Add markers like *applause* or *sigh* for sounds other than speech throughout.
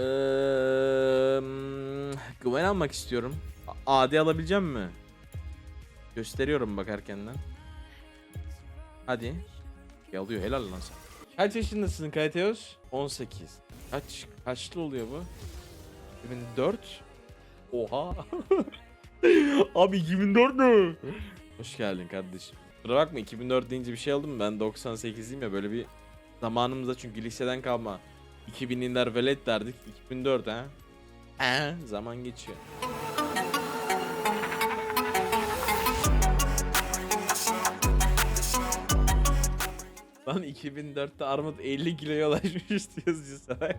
Eee, Gwen almak istiyorum. AD alabileceğim mi? Gösteriyorum bak erkenden. Hadi. Ya alıyor helal lan sen. Kaç yaşındasın Kayteos? 18. Kaç kaçlı oluyor bu? 2004. Oha. *laughs* Abi 2004 ne? Hoş geldin kardeşim. Kusura bakma 2004 deyince bir şey aldım ben 98'liyim ya böyle bir zamanımızda çünkü liseden kalma 2000'ler velet derdik 2004 ha. He, zaman geçiyor. Lan 2004'te Armut 50 kiloya ulaşmış yazıcı salak.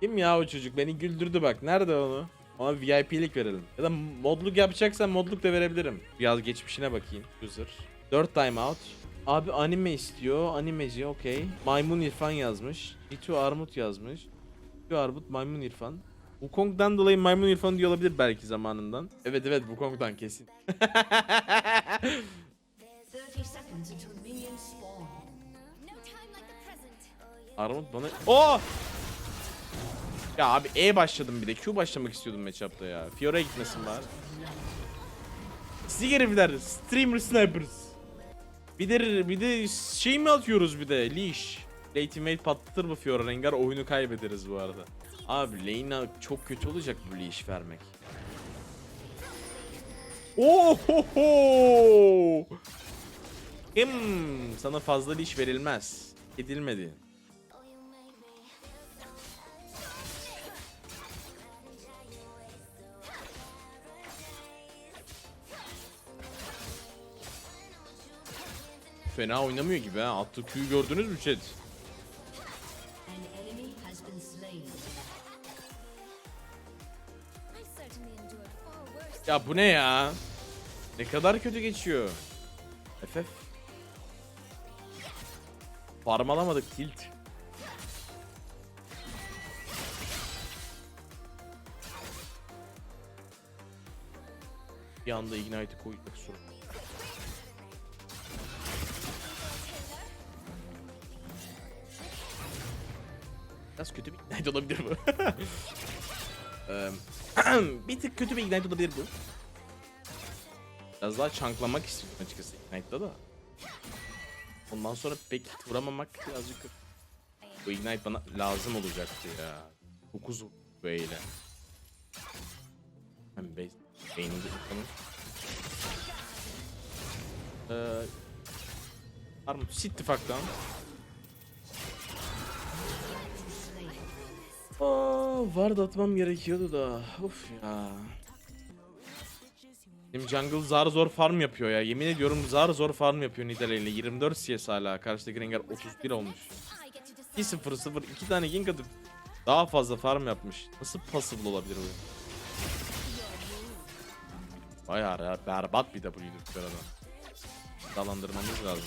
Kim ya o çocuk? Beni güldürdü bak. Nerede onu? Ona VIP'lik verelim. Ya da modluk yapacaksan modluk da verebilirim. Biraz geçmişine bakayım. User. 4 timeout. Abi anime istiyor. Animeci okey. Maymun İrfan yazmış. Itu Armut yazmış. Itu Armut Maymun İrfan. Wukong'dan dolayı Maymun İrfan diyor olabilir belki zamanından. Evet evet Wukong'dan kesin. 30 seconds until minions spawn. No time like the present. Armut bana... Oo! Ya abi E başladım bir de. Q başlamak istiyordum matchup'ta ya. Fiora gitmesin bari. Sizi herifler. Streamer snipers. Bir de bir de şey mi atıyoruz bir de? Leash. Ultimate patlatır mı Fiora Rengar? Oyunu kaybederiz bu arada. Abi lane'a çok kötü olacak bu leash vermek. Ohoho! Hmm, sana fazla leash verilmez. Edilmedi. Fena oynamıyor gibi ha. Attığı Q'yu gördünüz mü chat? Ya bu ne ya? Ne kadar kötü geçiyor. FF. Farm alamadık tilt. Bir anda Ignite'ı koyduk sonra. Biraz kötü bir Ignite olabilir bu. *laughs* *clears throat* Bir tık kötü bir Ignite olabilir bu. Biraz daha çanklamak istiyorum açıkçası Ignite'da da. Ondan sonra pek vuramamak birazcık bu Ignite bana lazım olacaktı ya. 9 böyle. Hem base beyninde tutalım. Ee, Armut ittifaktan. Aa, ward atmam gerekiyordu da. Of ya. Benim jungle zar zor farm yapıyor ya. Yemin ediyorum zar zor farm yapıyor Nidalee ile. 24 CS hala. Karşıdaki Rengar 31 olmuş. I get to decide. 2-0-0 2 tane gank atıp daha fazla farm yapmış. Nasıl possible olabilir bu? Bayağı ya, berbat bir W'dur bu arada. Dalandırmamız lazım.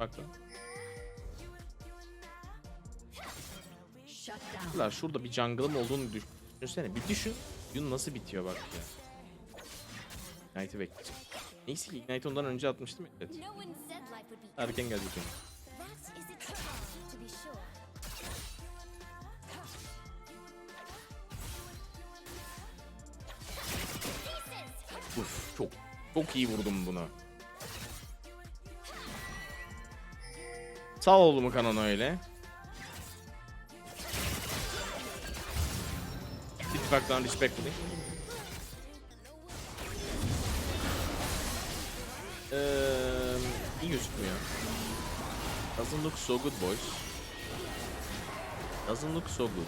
Bak lan. Şurada bir jungle'ım olduğunu düş- düşünsene. Bir düşün. Yun nasıl bitiyor bak ya. Ignite'i bekleyeceğim. Neyse ki Ignite ondan önce atmıştım. Evet. Erken geldi çünkü. Uf çok çok iyi vurdum bunu. Sağ oldu mu kanon öyle? İttifaktan respectfully. Eee iyi gözükmüyor. Doesn't look so good boys. Doesn't look so good.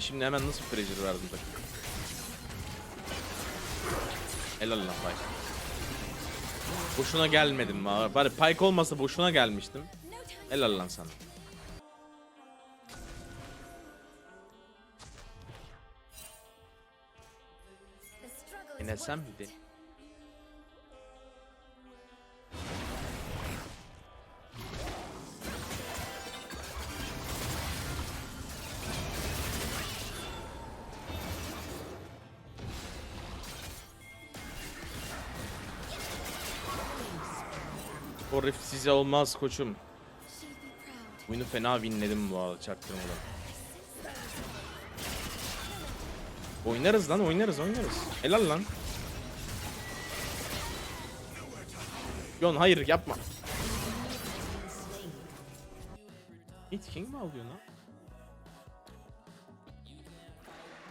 Şimdi hemen nasıl pressure verdim bak. Helal lan Pike. Boşuna gelmedim ha. Bari Pike olmasa boşuna gelmiştim. Helal lan sana. The struggle is O olmaz koçum. Oyunu fena winledim bu arada çaktırmadan. Oynarız lan oynarız oynarız. Helal lan. Yon hayır yapma. Hit King mi alıyor lan?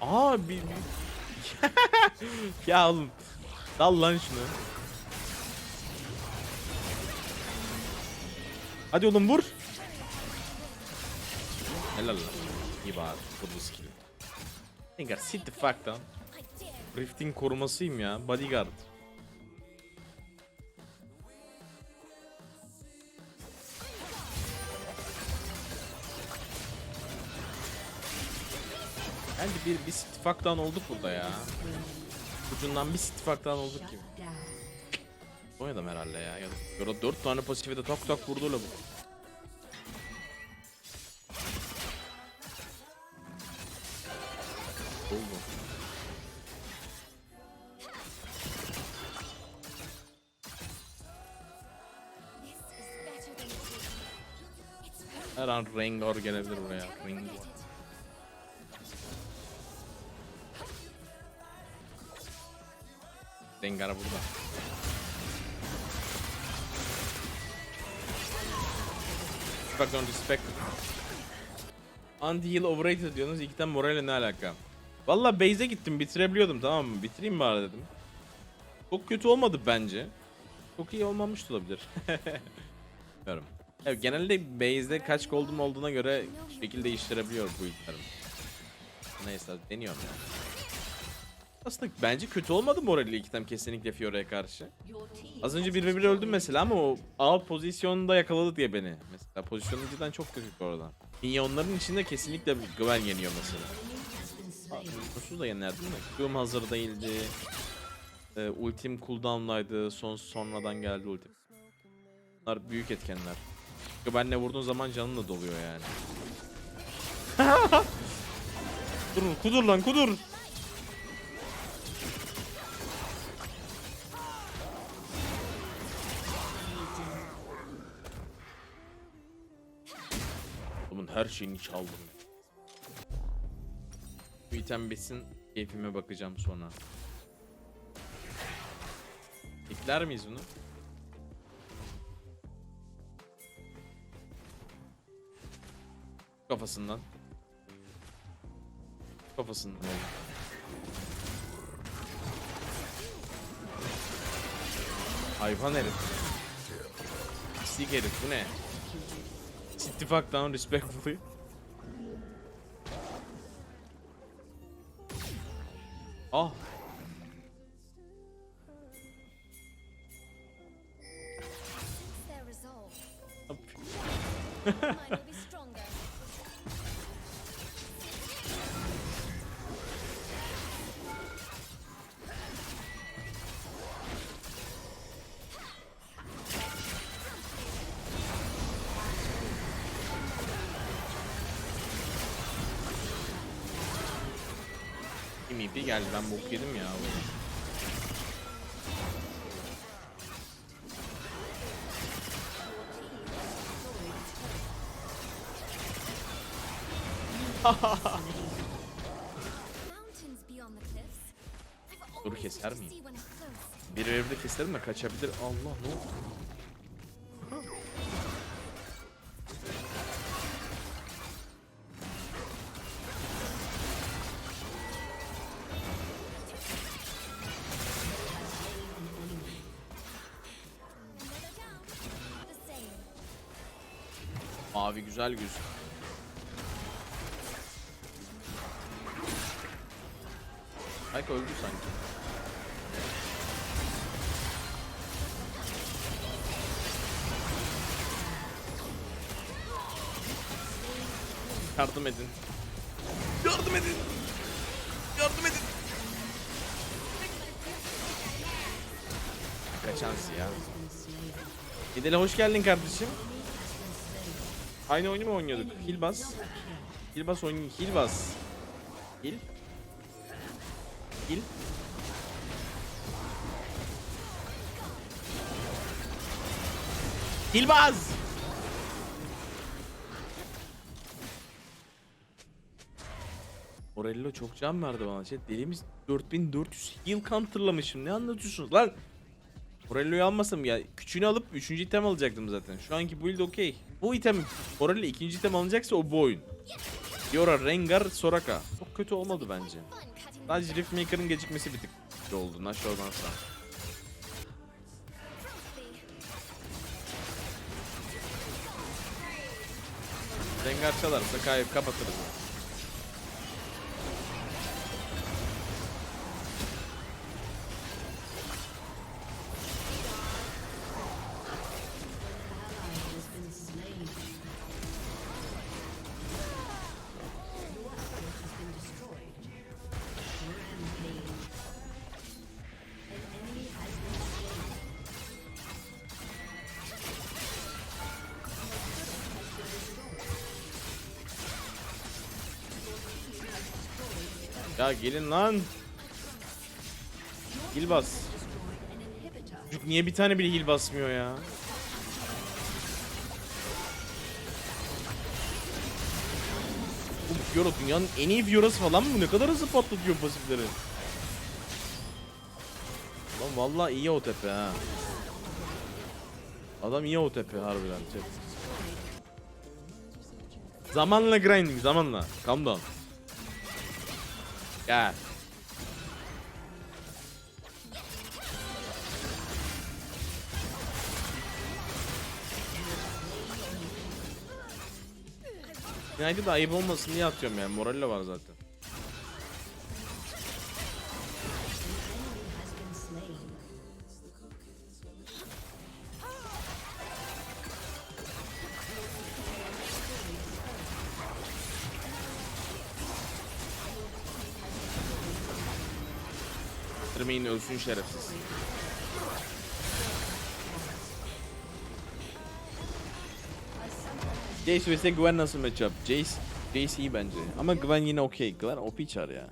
Aa bir... *laughs* ya oğlum. Dal lan şunu. Hadi oğlum vur. Helal lan. İyi bari. Vurdu skill'i. Dengar sit the fuck down. Rift'in korumasıyım ya. Bodyguard. Bence bir, bir istifaktan olduk burada ya. Ucundan bir istifaktan olduk gibi. Oynadım herhalde ya. Ya da 4 tane pasife de tak tak vurdu bu. Oldu. Her an Rengar gelebilir buraya. Rengar. Rengar burada. Respect on respect. Anti-heal overrated diyorsunuz. İlkten morale ne alaka? Valla base'e gittim bitirebiliyordum tamam mı? Bitireyim bari dedim. Çok kötü olmadı bence. Çok iyi olmamış olabilir. *laughs* Bilmiyorum. Evet, genelde base'de kaç gold'um olduğuna göre şekil değiştirebiliyor bu ilklerim. Neyse deniyorum ya. Aslında bence kötü olmadı morali ilk item kesinlikle Fiore'ye karşı. Az önce bir ve bir öldüm mesela ama o A pozisyonunda yakaladı diye beni. Mesela pozisyonum cidden çok kötü orada. Minyonların içinde kesinlikle Gwen yeniyor mesela. Kusuz da yenerdim de. Q'um hazır değildi. Ee, ultim cooldown'daydı. Son sonradan geldi ultim. Bunlar büyük etkenler. Gwen'le vurduğun zaman canın da doluyor yani. *laughs* dur kudur lan kudur. Her şeyini çaldım. Bu item bitsin keyfime bakacağım sonra. İkler miyiz bunu? Kafasından. Kafasından. Hayvan herif. Pislik herif bu ne? İttifak down respectfully. Ah. *laughs* MVP geldi ben bok yedim ya. Dur keser miyim? Bir evde keserim de kaçabilir. Allah ne oldu? Mavi güzel güz. Ayka öldü sanki. Yardım edin. Yardım edin. Yardım edin. Kaçansı ya. Gidele hoş geldin kardeşim. Aynı oyunu mu oynuyorduk? Heal bas. Heal bas oynuyor. Heal bas. Heal. Heal. Hilbaz! Morello çok can verdi bana. Şey, delimiz 4400 heal counterlamışım. Ne anlatıyorsunuz lan? Morello'yu almasam ya. Küçüğünü alıp 3. item alacaktım zaten. Şu anki build okey. Bu item Morello 2. item alınacaksa o bu oyun. Yora, Rengar, Soraka. Çok kötü olmadı bence. Sadece Riftmaker'ın gecikmesi bir tık oldu. Nashor'dan sonra. Rengar çalarsa kayıp kapatırız. Ya gelin lan. Heal bas. Çocuk niye bir tane bile heal basmıyor ya? Bu Fiora dünyanın en iyi Fiora'sı falan mı? Ne kadar hızlı patlatıyor pasifleri. Lan vallahi iyi o tepe ha. Adam iyi o tepe harbiden. Zamanla grinding zamanla. Calm down. Gel. United ayıp olmasın diye atıyorum yani. Moralle var zaten. Ölsün şerefsiz. Jace vs Gwen nasıl matchup? Jace, Jace iyi bence. Ama Gwen yine okey. Gwen OP çar ya.